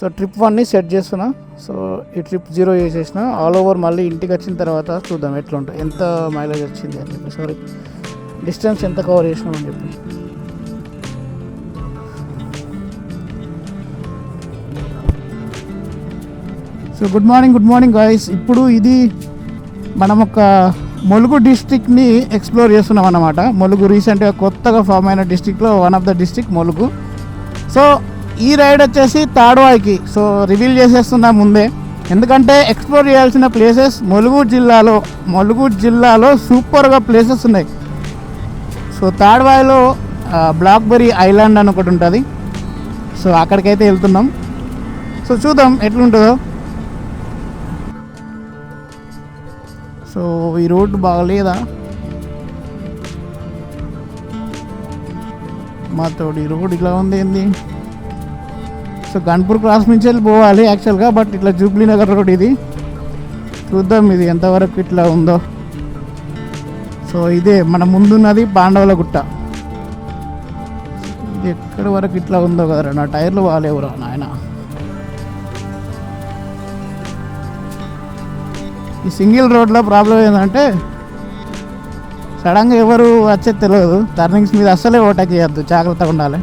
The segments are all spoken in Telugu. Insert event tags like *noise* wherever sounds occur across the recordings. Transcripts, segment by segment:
సో ట్రిప్ వన్ని సెట్ చేస్తున్నా. సో ఈ ట్రిప్ జీరో చేసేసిన. ఆల్ ఓవర్ మళ్ళీ ఇంటికి వచ్చిన తర్వాత చూద్దాం ఎట్లా ఉంటుంది ఎంత మైలేజ్ వచ్చింది అని చెప్పి. సారీ డిస్టెన్స్ ఎంత కవర్ చేసినాం అని చెప్పి. So good morning good morning guys ఇప్పుడు ఇది మనం ఒక ములుగు డిస్టిక్ని ఎక్స్ప్లోర్ చేస్తున్నాం అన్నమాట. ములుగు రీసెంట్గా కొత్తగా ఫామ్ అయిన డిస్టిక్లో one of the district Mulugu. So ఈ రైడ్ వచ్చేసి తాడ్వాయికి. సో రివీల్ చేసేస్తున్నా ముందే. ఎందుకంటే ఎక్స్ప్లోర్ చేయాల్సిన ప్లేసెస్ ములుగు జిల్లాలో ములుగు జిల్లాలో సూపర్గా ప్లేసెస్ ఉన్నాయి. సో తాడ్వాయిలో బ్లాక్బెరీ ఐలాండ్ అని ఒకటి ఉంటుంది. సో అక్కడికైతే వెళ్తున్నాం. సో చూద్దాం ఎట్లుంటుందో. సో ఈ రోడ్డు బాగలేదా? మాతోడు ఈ రోడ్ ఇలా ఉంది ఏంది? సో గన్పూర్ క్రాస్ నుంచి వెళ్ళి పోవాలి యాక్చువల్గా బట్ ఇట్లా జూబ్లీ నగర్ రోడ్ ఇది. చూద్దాం ఇది ఎంతవరకు ఇట్లా ఉందో. సో ఇదే మన ముందున్నది పాండవుల గుట్ట. ఇది ఎక్కడి వరకు ఇట్లా ఉందో కదరా నా టైర్లు బాగాలేవురా నాయన. ఈ సింగిల్ రోడ్లో ప్రాబ్లం ఏంటంటే సడన్గా ఎవరు వచ్చేది తెలియదు టర్నింగ్స్ మీద అస్సలే ఓటక్ చేయొద్దు జాగ్రత్తగా ఉండాలి.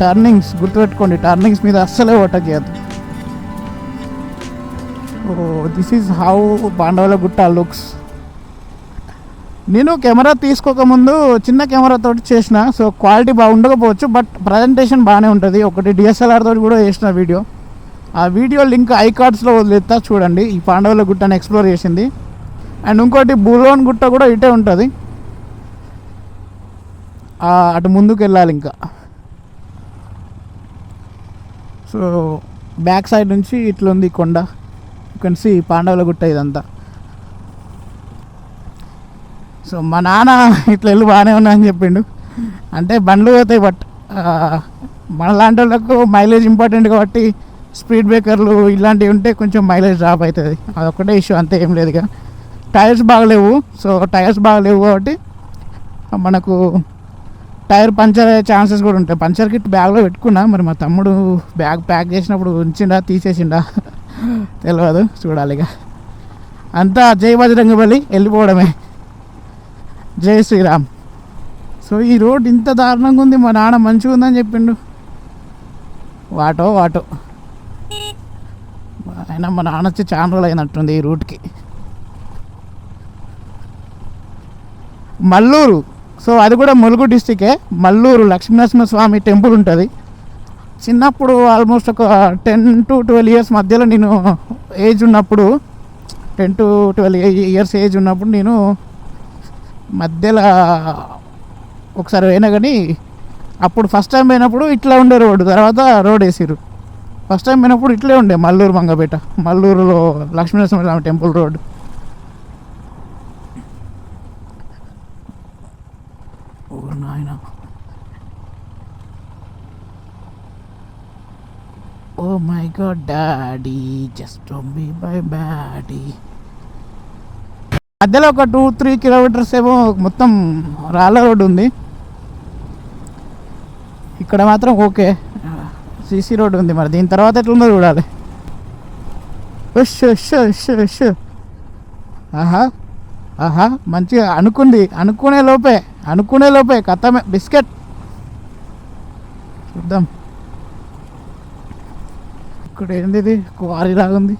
టర్నింగ్స్ గుర్తుపెట్టుకోండి టర్నింగ్స్ మీద అస్సలే ఓటక్ చేయద్దు. ఓ దిస్ ఈజ్ హౌ పాండవుల గుట్ట లుక్స్ నేను కెమెరా తీసుకోకముందు చిన్న కెమెరా తోటి చేసిన సో క్వాలిటీ బాగుండకపోవచ్చు బట్ ప్రజెంటేషన్ బాగానే ఉంటుంది. ఒకటి డిఎస్ఎల్ఆర్ తోటి కూడా చేసిన వీడియో. ఆ వీడియో లింక్ ఐ కార్డ్స్లో వదిలేస్తా చూడండి ఈ పాండవుల గుట్టని ఎక్స్ప్లోర్ చేసింది. అండ్ ఇంకోటి బులోన్ గుట్ట కూడా ఇటే ఉంటుంది. అటు ముందుకు వెళ్ళాలి ఇంకా. సో బ్యాక్ సైడ్ నుంచి ఇట్లా ఉంది కొండ. సి పాండవుల గుట్ట ఇదంతా. సో మా నాన్న ఇట్లా వెళ్ళి బాగానే ఉన్నా అని చెప్పిండు. అంటే బండ్లు పోతాయి బట్ మన లాంటి వాళ్ళకు మైలేజ్ ఇంపార్టెంట్ కాబట్టి స్పీడ్ బ్రేకర్లు ఇలాంటివి ఉంటే కొంచెం మైలేజ్ డ్రాప్ అవుతుంది. అదొక్కటే ఇష్యూ అంతే ఏం లేదుగా. టైర్స్ బాగలేవు సో టైర్స్ బాగలేవు కాబట్టి మనకు టైర్ పంచర్ అయ్యే ఛాన్సెస్ కూడా ఉంటాయి. పంచర్ కిట్ బ్యాగ్లో పెట్టుకున్నా మరి మా తమ్ముడు బ్యాగ్ ప్యాక్ చేసినప్పుడు ఉంచిండా తీసేసిండా? *laughs* తెలియదు చూడాలి ఇక అంతా జై బజరంగబలి వెళ్ళిపోవడమే. జై శ్రీరామ్. సో ఈ రోడ్ ఇంత దారుణంగా ఉంది మా నాన్న మంచిగా ఉందని చెప్పిండు. వాటో వాటో. అయినా మా నాన్న వచ్చి చాలా రోజులు అయినట్టుంది ఈ రూట్కి. మల్లూరు. సో అది కూడా ములుగు డిస్టికే మల్లూరు లక్ష్మీనరసింహస్వామి టెంపుల్ ఉంటుంది. చిన్నప్పుడు ఆల్మోస్ట్ ఒక టెన్ టు ట్వెల్వ్ ఇయర్స్ మధ్యలో నేను ఏజ్ ఉన్నప్పుడు ten to twelve years age ఉన్నప్పుడు నేను మధ్యలో ఒకసారి పోయినా కానీ అప్పుడు ఫస్ట్ టైం పోయినప్పుడు ఇట్లా ఉండే రోడ్డు తర్వాత రోడ్ వేసిరు ఫస్ట్ టైం పోయినప్పుడు ఇట్లే ఉండే మల్లూరు మంగపేట మల్లూరులో లక్ష్మీనరసింహస్వామి టెంపుల్ రోడ్డు ఓ నాయన go daddy just be bye daddy మధ్యలో ఒక టూ త్రీ కిలోమీటర్స్ ఏమో మొత్తం రాళ్ళ రోడ్డు ఉంది. ఇక్కడ మాత్రం ఓకే. సీసీ రోడ్డు ఉంది మరి. దీని తర్వాత ఎట్లుందో చూడాలి. ఆహా ఆహా మంచిగా అనుకుంది. అనుకునే లోపే అనుకునే లోపే. కథమే బిస్కెట్. చూద్దాం. ఇక్కడ ఏంది ఇది క్వారీ లాగుంది ఉంది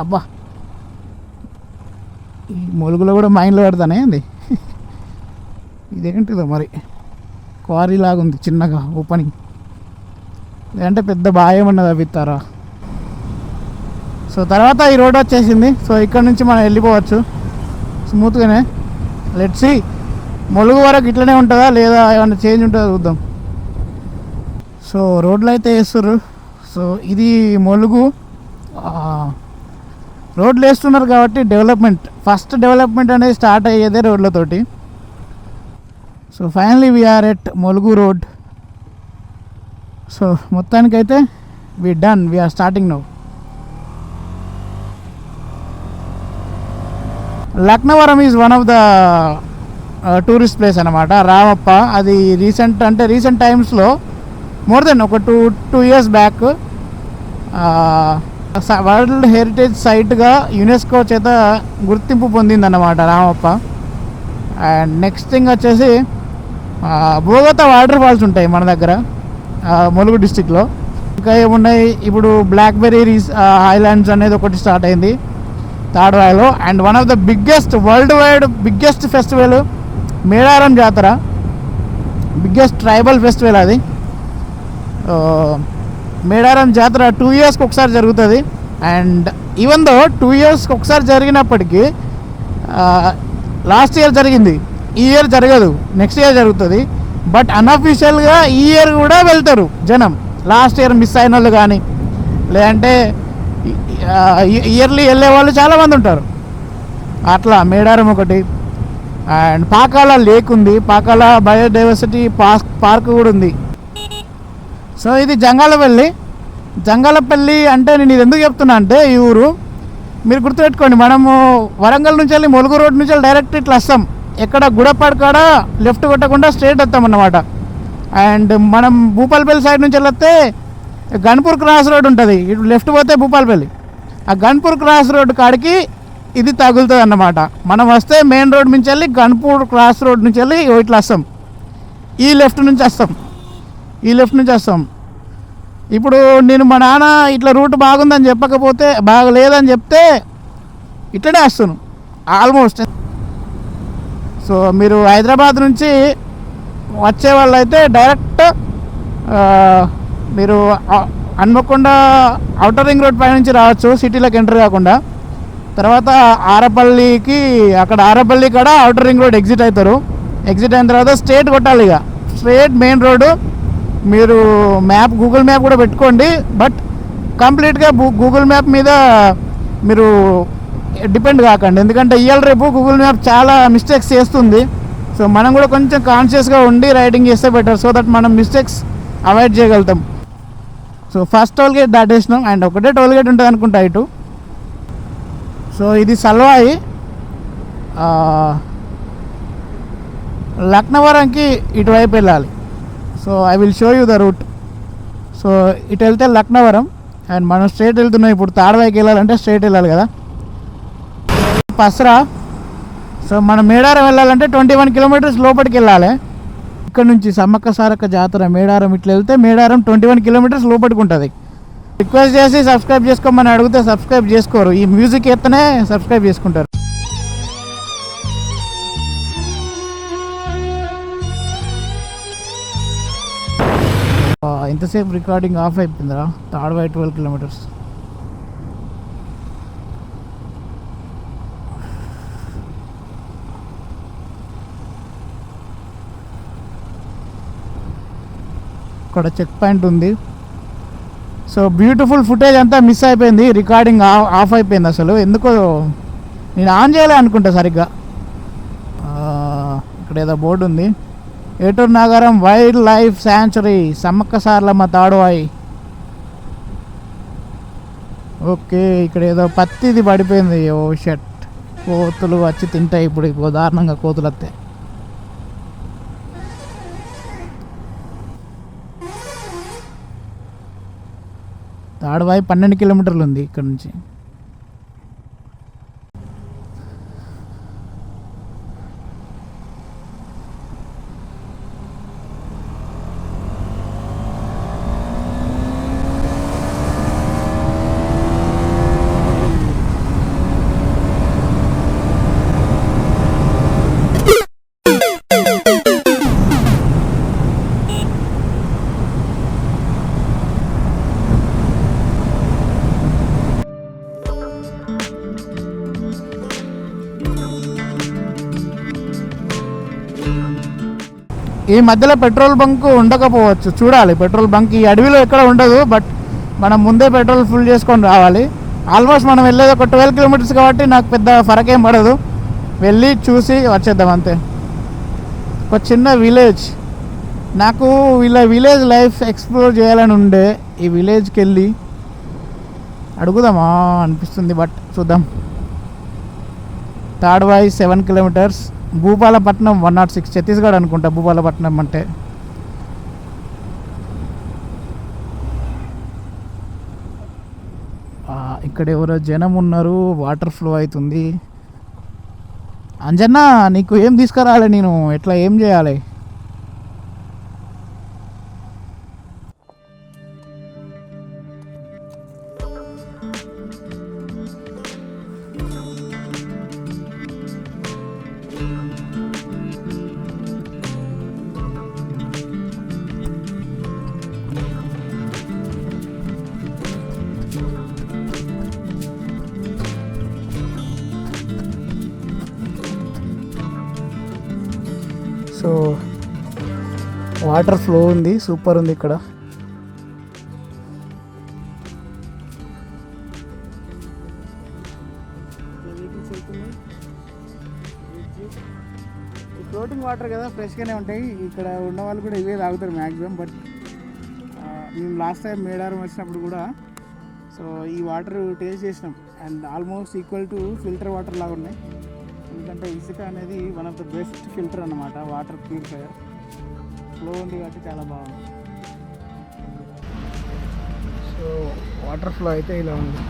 అబ్బా. ఈ మొలుగులో కూడా మైండ్లో పెడతానే ఏంది? ఇదేంటిదో మరి? క్వారీ లాగుంది ఉంది చిన్నగా ఓపెనింగ్. లేదంటే పెద్ద బాయం ఉన్నది అవిత్తారా సో తర్వాత ఈ రోడ్ వచ్చేసింది. సో ఇక్కడ నుంచి మనం వెళ్ళిపోవచ్చు. స్మూత్గానే. లెట్ సి మొలుగు వరకు ఇట్లనే ఉంటుందా? లేదా ఏమైనా చేంజ్ ఉంటుందా చూద్దాం. సో రోడ్లు అయితే వేస్తుర్రు. సో ఇది మొలుగు రోడ్లు వేస్తున్నారు కాబట్టి డెవలప్మెంట్ ఫస్ట్ డెవలప్మెంట్ అనేది స్టార్ట్ అయ్యేదే రోడ్లతోటి. So finally we're at Mulugu road. So మొత్తానికైతే we done we're starting now Laknavaram is one of the tourist place అనమాట రామప్ప అది రీసెంట్ అంటే రీసెంట్ టైమ్స్లో మోర్ దెన్ ఒక two two years back world heritage సైట్గా UNESCO చేత గుర్తింపు పొందిందన్నమాట రామప్ప. అండ్ నెక్స్ట్ థింగ్ వచ్చేసి బోగతా వాటర్ ఫాల్స్ ఉంటాయి మన దగ్గర ములుగు డిస్టిక్లో ఇంకా ఏమున్నాయి? ఇప్పుడు బ్లాక్బెర్రీ రీస్ ఐలాండ్స్ అనేది ఒకటి స్టార్ట్ అయింది తాడ్వాయిలో and one of the biggest world wide biggest festival Medaram Jatara. Biggest tribal festival అది. మేడారం జాతర టూ ఇయర్స్కి ఒకసారి జరుగుతుంది. అండ్ ఈవెన్ దో టూ ఇయర్స్కి ఒకసారి జరిగినప్పటికీ లాస్ట్ ఇయర్ జరిగింది. ఈ ఇయర్ జరగదు. నెక్స్ట్ ఇయర్ జరుగుతుంది. బట్ అన్అఫీషియల్గా ఈ ఇయర్ కూడా వెళ్తారు జనం. లాస్ట్ ఇయర్ మిస్ అయిన వాళ్ళు కానీ లేదంటే ఇయర్లీ వెళ్ళే వాళ్ళు చాలామంది ఉంటారు. అట్లా మేడారం ఒకటి. అండ్ పాకాల లేక్ ఉంది. పాకాల బయోడైవర్సిటీ పార్క్ పార్క్ కూడా ఉంది. సో ఇది జంగాలపల్లి. జంగాలపల్లి అంటే నేను ఇది ఎందుకు చెప్తున్నా అంటే ఈ ఊరు మీరు గుర్తుపెట్టుకోండి మనము వరంగల్ నుంచి వెళ్ళి మొలుగు రోడ్ నుంచి వెళ్ళి డైరెక్ట్ ఇట్లా వస్తాం. ఎక్కడ గుడపాడు కాడ లెఫ్ట్ కొట్టకుండా స్ట్రేట్ వస్తాం అన్నమాట. అండ్ మనం భూపాలపల్లి సైడ్ నుంచి వెళ్తే గన్పూర్ క్రాస్ రోడ్ ఉంటుంది. ఇటు లెఫ్ట్ పోతే భూపాలపల్లి. ఆ గన్పూర్ క్రాస్ రోడ్ కాడికి ఇది తగులుతుంది అన్నమాట. మనం వస్తే మెయిన్ రోడ్ నుంచి వెళ్ళి గన్పూర్ క్రాస్ రోడ్ నుంచి వెళ్ళి ఇట్లా వస్తాం. ఈ లెఫ్ట్ నుంచి వస్తాం. ఈ లెఫ్ట్ నుంచి వస్తాం. ఇప్పుడు నేను మా నాన్న ఇట్లా రూట్ బాగుందని చెప్పకపోతే బాగలేదని చెప్తే ఇట్లనే వస్తాను. ఆల్మోస్ట్ సో మీరు హైదరాబాద్ నుంచి వచ్చే వాళ్ళైతే డైరెక్ట్ మీరు హన్మకొండ అవుటర్ రింగ్ రోడ్ పైనుంచి రావచ్చు సిటీలోకి ఎంటర్ కాకుండా. తర్వాత ఆరపల్లికి అక్కడ ఆరపల్లి కాడ అవుటర్ రింగ్ రోడ్ ఎగ్జిట్ అవుతారు ఎగ్జిట్ అయిన తర్వాత స్ట్రేట్ కొట్టాలి ఇక. స్ట్రేట్ మెయిన్ రోడ్డు మీరు మ్యాప్ గూగుల్ మ్యాప్ కూడా పెట్టుకోండి. బట్ కంప్లీట్గా గూగుల్ మ్యాప్ మీద మీరు డిపెండ్ కాకండి. ఎందుకంటే ఇవాళ రేపు గూగుల్ మ్యాప్ చాలా మిస్టేక్స్ చేస్తుంది. సో మనం కూడా కొంచెం కాన్షియస్గా ఉండి రైడింగ్ చేస్తే బెటర్. సో దట్ మనం మిస్టేక్స్ అవాయిడ్ చేయగలుగుతాం. సో ఫస్ట్ టోల్ గేట్ దాటేసినాం అండ్ ఒకటే టోల్ గేట్ ఉంటుంది అనుకుంటా ఇటు. సో ఇది సల్వాయి. లక్నవరంకి ఇటువైపు వెళ్ళాలి. So I will show you the route so ఇటు వెళ్తే లక్నవరం అండ్ మనం స్ట్రేట్ వెళ్తున్నాం. ఇప్పుడు తాడవాయికి వెళ్ళాలంటే స్ట్రేట్ వెళ్ళాలి కదా. పసరా. సో మనం మేడారం వెళ్ళాలంటే ట్వంటీ వన్ కిలోమీటర్స్ లోపలికి వెళ్ళాలి. ఇక్కడ నుంచి సమ్మక్క సారక్క జాతర మేడారం ఇట్లా వెళ్తే మేడారం ట్వంటీ వన్ కిలోమీటర్స్ లోపలికి ఉంటుంది. రిక్వెస్ట్ చేసి సబ్స్క్రైబ్ చేసుకోమని అడిగితే సబ్స్క్రైబ్ చేసుకోరు. ఈ మ్యూజిక్ ఎత్తనే సబ్స్క్రైబ్ చేసుకుంటారు. ఎంతసేపు ఇంతసేపు రికార్డింగ్ ఆఫ్ అయిపోయిందిరా. Tadvai twelve kilometres. ఇక్కడ చెక్ పాయింట్ ఉంది. సో బ్యూటిఫుల్ ఫుటేజ్ అంతా మిస్ అయిపోయింది. రికార్డింగ్ ఆఫ్ అయిపోయింది అసలు. ఎందుకో నేను ఆన్ చేయాలి అనుకుంటా సరిగ్గా ఇక్కడ ఏదో బోర్డు ఉంది. Eturu Nagaram wild life sanctuary Sammakka Sarlamma Tadvai. Okay ఇక్కడ ఏదో పత్తిది పడిపోయింది. Oh shit. కోతులు వచ్చి తింటాయి ఇప్పుడు ఇప్పుడు దారుణంగా కోతులు వస్తాయి తాడువాయి పన్నెండు కిలోమీటర్లు ఉంది ఇక్కడ నుంచి. ఈ మధ్యలో పెట్రోల్ బంక్ ఉండకపోవచ్చు. చూడాలి పెట్రోల్ బంక్ ఈ అడవిలో ఎక్కడ ఉండదు బట్ మనం ముందే పెట్రోల్ ఫుల్ చేసుకొని రావాలి. ఆల్మోస్ట్ మనం వెళ్ళేది ఒక ట్వెల్వ్ కిలోమీటర్స్ కాబట్టి నాకు పెద్ద ఫరక్ ఏం పడదు. వెళ్ళి చూసి వచ్చేద్దాం అంతే. ఒక చిన్న విలేజ్. నాకు వీళ్ళ విలేజ్ లైఫ్ ఎక్స్ప్లోర్ చేయాలని ఉండే ఈ విలేజ్కి వెళ్ళి అడుగుదామా అనిపిస్తుంది బట్ చూద్దాం. Tadvai seven kilometres. Bhupalapatnam one not six Chhattisgarh అనుకుంటా భూపాలపట్నం అంటే. ఇక్కడ ఎవరో జనం ఉన్నారు వాటర్ ఫ్లో అవుతుంది. అంజన్న నీకు ఏం తీసుకురావాలి నేను? ఎట్లా ఏం చేయాలి? సో వాటర్ ఫ్లో ఉంది సూపర్ ఉంది ఇక్కడ. ఫ్లోటింగ్ వాటర్ కదా ఫ్రెష్గానే ఉంటాయి. ఇక్కడ ఉన్న వాళ్ళు కూడా ఇవే తాగుతారు మ్యాక్సిమం బట్ మేము లాస్ట్ టైం మేడారం వచ్చినప్పుడు కూడా సో ఈ వాటర్ టేస్ట్ చేసినాం. And almost equal to filter water లాగా ఉన్నాయి. ఎందుకంటే ఇసుక అనేది one of the best filter అన్నమాట వాటర్ ప్యూరిఫైయర్ ఫ్లో ఉంది కాబట్టి చాలా బాగుంది. సో వాటర్ ఫ్లో అయితే ఇలా ఉంది.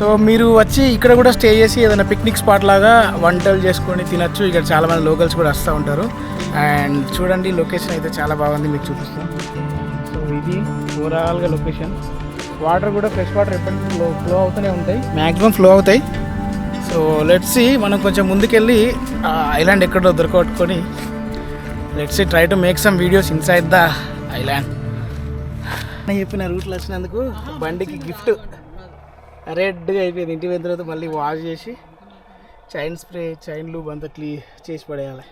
సో మీరు వచ్చి ఇక్కడ కూడా స్టే చేసి ఏదైనా పిక్నిక్ స్పాట్ లాగా వంటలు చేసుకొని తినచ్చు. ఇక్కడ చాలా మంది లోకల్స్ కూడా వస్తూ ఉంటారు. అండ్ చూడండి లొకేషన్ అయితే చాలా బాగుంది మీకు చూపిస్తాం. సో ఇది ఓవరాల్గా లొకేషన్ వాటర్ కూడా ఫ్రెష్ వాటర్ ఎప్పటికీ ఫ్లో ఫ్లో అవుతూనే ఉంటాయి. మ్యాక్సిమం ఫ్లో అవుతాయి. సో లెట్స్ మనం కొంచెం ముందుకెళ్ళి ఐలాండ్ ఎక్కడో దొరకబట్టుకొని let's try to make some videos inside the island చెప్పిన రూట్లో వచ్చినందుకు బండికి గిఫ్ట్ రెడ్గా అయిపోయింది. ఇంటికి పోయిన తర్వాత మళ్ళీ వాష్ చేసి చైన్ స్ప్రే చైన్ లూబ్ అంతా క్లీ చేసి పడేయాలి.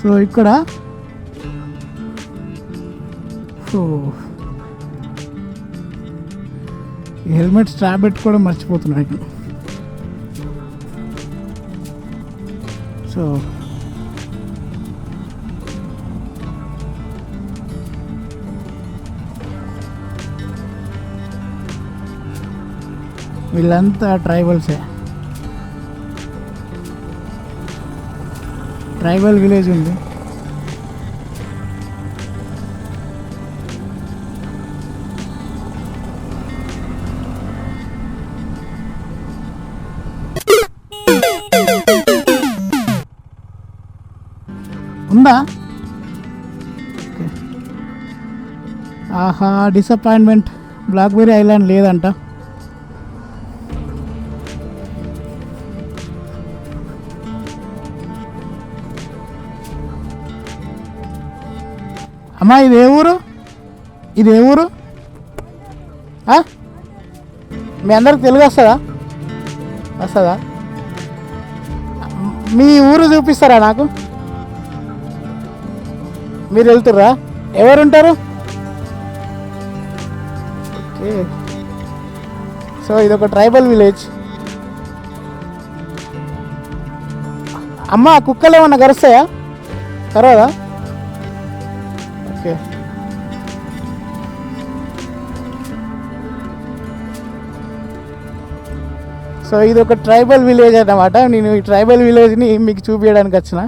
సో ఇక్కడ సో హెల్మెట్ స్ట్రాప్ పెట్టుకోవడం మర్చిపోతున్నాను. సో వీళ్ళంతా ట్రైబల్సే. ట్రైబల్ విలేజ్ ఉంది. ఉందా? ఆహా డిసప్పాయింట్మెంట్ బ్లాక్బెర్రీ ఐలాండ్ లేదంట. అమ్మా ఇది ఏ ఊరు? ఇది ఏ ఊరు? మీ అందరికి తెలుగు వస్తుందా? వస్తుందా? మీ ఊరు చూపిస్తారా నాకు? మీరు వెళ్తుర్రా? ఎవరు ఉంటారు ఓకే. సో ఇది ఒక ట్రైబల్ విలేజ్. అమ్మ కుక్కలు ఏమన్నా కరుస్తాయా కరవదా సో ఇది ఒక ట్రైబల్ విలేజ్ అన్నమాట. నేను ఈ ట్రైబల్ విలేజ్ని మీకు చూపించడానికి వచ్చిన.